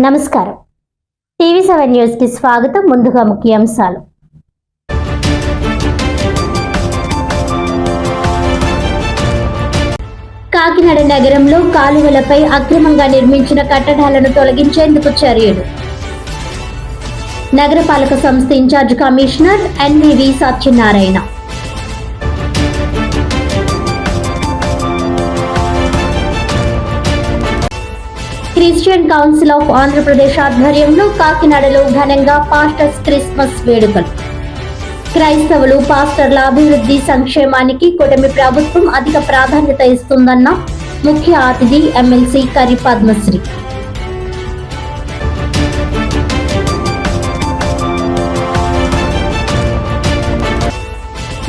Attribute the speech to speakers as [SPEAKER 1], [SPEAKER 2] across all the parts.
[SPEAKER 1] నమస్కారం. TV seven న్యూస్కి స్వాగతం. ముందుగా ముఖ్యాంశాలు. కాకినాడ నగరంలో కాలువలపై అక్రమంగా నిర్మించిన కట్టడాలను తొలగించేందుకు చర్యలు. నగరపాలక సంస్థ in charge commissioner NVV Satyanarayana. Christian council of Andhra Pradesh ఆధ్వర్యంలో కాకినాడలో ఘనంగా పాస్టర్స్ క్రిస్మస్ వేడుకలు. క్రైస్తవులు పాస్టర్ల అభివృద్ధి సంక్షేమానికి కూటమి ప్రభుత్వం అధిక ప్రాధాన్యత ఇస్తుందన్న ముఖ్య అతిథి ఎమ్మెల్సీ కరి పద్మశ్రీ.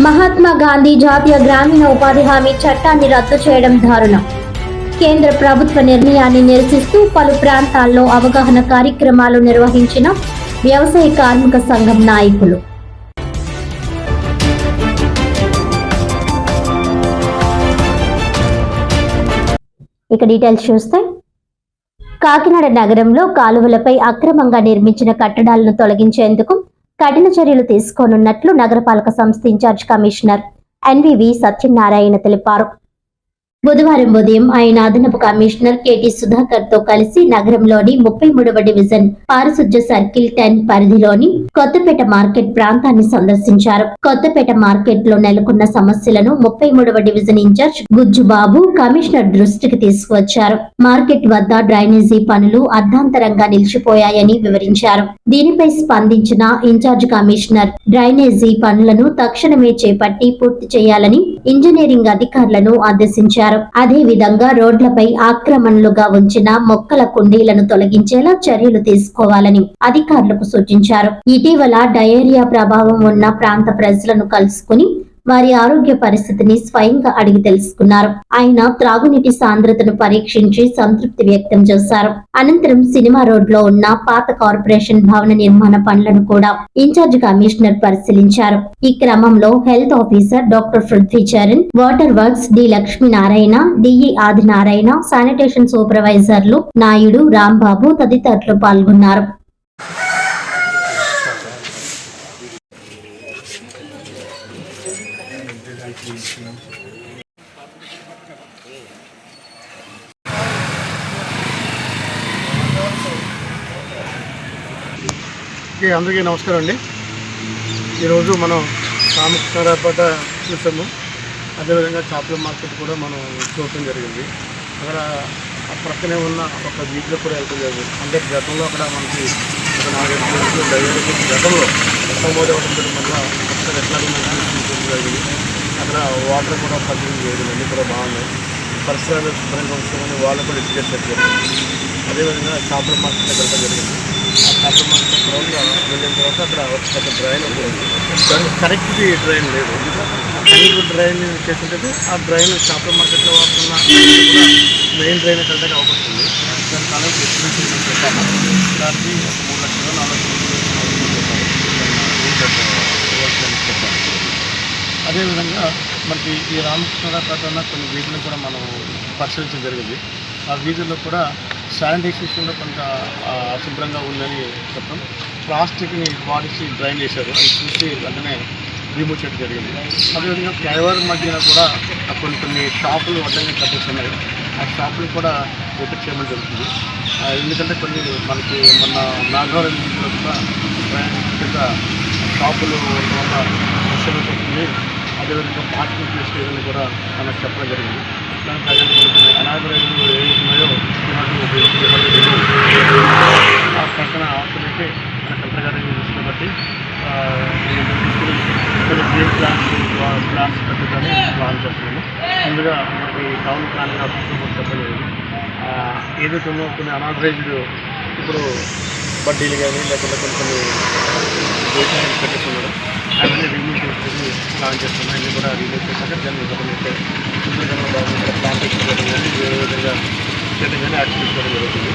[SPEAKER 1] మహాత్మా గాంధీ జాతీయ గ్రామీణ ఉపాధి హామీ చట్టాన్ని రద్దు చేయడం దారుణం. కేంద్ర ప్రభుత్వ నిర్ణయాన్ని నిరసిస్తూ పలు ప్రాంతాల్లో అవగాహన కార్యక్రమాలు నిర్వహించిన వ్యవసాయ కార్మిక సంఘం నాయకులు. ఇక డీటెయిల్స్ చూస్తే కాకినాడ నగరంలో కాలువలపై అక్రమంగా నిర్మించిన కట్టడాలను తొలగించేందుకు కఠిన చర్యలు తీసుకోనున్నట్లు నగరపాలక సంస్థ ఇన్ఛార్జ్ కమిషనర్ ఎన్వివి సత్యనారాయణ తెలిపారు. బుధవారం ఉదయం ఆయన అదనపు కమిషనర్ కెటి సుధాకర్తో కలిసి నగరంలోని ముప్పై మూడవ డివిజన్ పారిశుద్ధ్య సర్కిల్ టెన్ పరిధిలోని కొత్తపేట మార్కెట్ ప్రాంతాన్ని సందర్శించారు. కొత్తపేట మార్కెట్లో నెలకొన్న సమస్యలను ముప్పై మూడవ డివిజన్ ఇన్ఛార్జ్ గుజ్జుబాబు కమిషనర్ దృష్టికి తీసుకువచ్చారు. మార్కెట్ వద్ద డ్రైనేజీ పనులు అర్ధాంతరంగా నిలిచిపోయాయని వివరించారు. దీనిపై స్పందించిన ఇన్ఛార్జ్ కమిషనర్ డ్రైనేజీ పనులను తక్షణమే చేపట్టి పూర్తి చేయాలని ఇంజనీరింగ్ అధికారులను ఆదేశించారు. అదే విధంగా రోడ్లపై ఆక్రమణలుగా ఉంచిన మొక్కల కుండీలను తొలగించేలా చర్యలు తీసుకోవాలని అధికారులకు సూచించారు. ఇటీవల డయేరియా ప్రభావం ఉన్న ప్రాంత ప్రజలను కలుసుకుని వారి ఆరోగ్య పరిస్థితిని స్వయంగా అడిగి తెలుసుకున్నారు. ఆయన త్రాగునీటి సాంద్రతను పరీక్షించి సంతృప్తి వ్యక్తం చేశారు. అనంతరం సినిమా రోడ్లో ఉన్న పాత కార్పొరేషన్ భవన నిర్మాణ పనులను కూడా ఇన్ఛార్జ్ కమిషనర్ పరిశీలించారు. ఈ క్రమంలో health officer doctor Prithvi Charan water works D Lakshminarayana DE Adinarayana sanitation సూపర్వైజర్లు Naidu Rambabu తదితరులు పాల్గొన్నారు.
[SPEAKER 2] అందరికీ నమస్కారం అండి. ఈరోజు మనం రామకృష్ణారాపేట చూసాము. అదేవిధంగా చేపల మార్కెట్ కూడా మనం చూడటం జరిగింది. అక్కడ ఆ ప్రక్కనే ఉన్న ఒక బీచ్లో కూడా వెళ్ళడం జరిగింది. అంటే గతంలో అక్కడ మనకి ఒక నాలుగైదు కిలోమీటర్లు గతంలో మొట్టమొదటి అవ్వడం జరిగిన వల్ల ఎట్లా జరిగింది. అక్కడ వాటర్ కూడా పర్చింగ్ చేయడం అన్నీ కూడా బాగున్నాయి. పరిసరాలు శుభ్రంగా ఉంచుకోమని వాళ్ళు కూడా ఎడ్యుకేట్ చేశారు. అదేవిధంగా చేపల మార్కెట్లో వెళ్ళడం జరిగింది. ఆ చేపల మార్కెట్ వెళ్ళిన తర్వాత అక్కడ ఒక పెద్ద డ్రైన్ ఉంది దానికి కరెక్ట్ డ్రైన్ లేదు కరెక్ట్ డ్రైన్ చేస్తుంటే ఆ డ్రైన్ చేపల మార్కెట్లో వాడుతున్న మెయిన్ డ్రైన్ వెళ్ళడానికి అవకాశం ఉంది దాని కాలం ఎస్టిమేషన్ చెప్పాము దానికి ఒక మూడు లక్షలు నాలుగు లక్షలు చెప్పాము అదేవిధంగా మనకి ఈ రామకృష్ణ ఉన్న కొన్ని వీధులను కూడా మనం పరిశీలించడం జరిగింది. ఆ వీధుల్లో కూడా శానిటైజేషన్లో కొంత అశుభ్రంగా ఉందని చెప్పడం ప్లాస్టిక్ని వాడిసి డ్రైన్ చేశారు. అది చూసి వెంటనే రిమూవ్ చేయడం జరిగింది. అదేవిధంగా ఫ్లైఓవర్ మధ్యన కూడా కొన్ని కొన్ని షాపులు అడ్డంగా కట్టేస్తున్నాయి ఆ షాపులు కూడా రిపేర్ చేయమని జరుగుతుంది. ఎందుకంటే కొన్ని మనకి మన నాగవరం కూడా కింద షాపులు వల్ల అదేవిధంగా పార్కింగ్ ప్లేస్ కూడా మనకు చెప్పడం జరిగింది. దాని ప్రజలు ఏవి ఉన్నాయో ఆ ప్రక్కన ఆస్తులైతే కలెక్టర్ గారి దృష్టిలో కొన్ని పెట్టడానికి ప్లాన్ చేస్తున్నాము. ముందుగా మనకి టౌన్ ప్లానింగ్ ఆఫీసర్ కూడా చెప్పడం ఏదైతే ఉందో కొన్ని అనాథరైజ్డ్ ఇప్పుడు బడ్డీలు కానీ లేకుండా కొన్ని కొన్ని పెట్టేస్తున్నారు అవన్నీ రిమూవ్ ప్లాన్ చేస్తున్నాం. ఇవి కూడా రిలీజ్ చేశాక దాన్ని ఇవ్వకుండా సుందరంగా బాగుంది. ప్లాన్ చేసుకోవడం కానీ ఏ విధంగా చేయడం కానీ యాక్టివిటీ చేయడం జరుగుతుంది.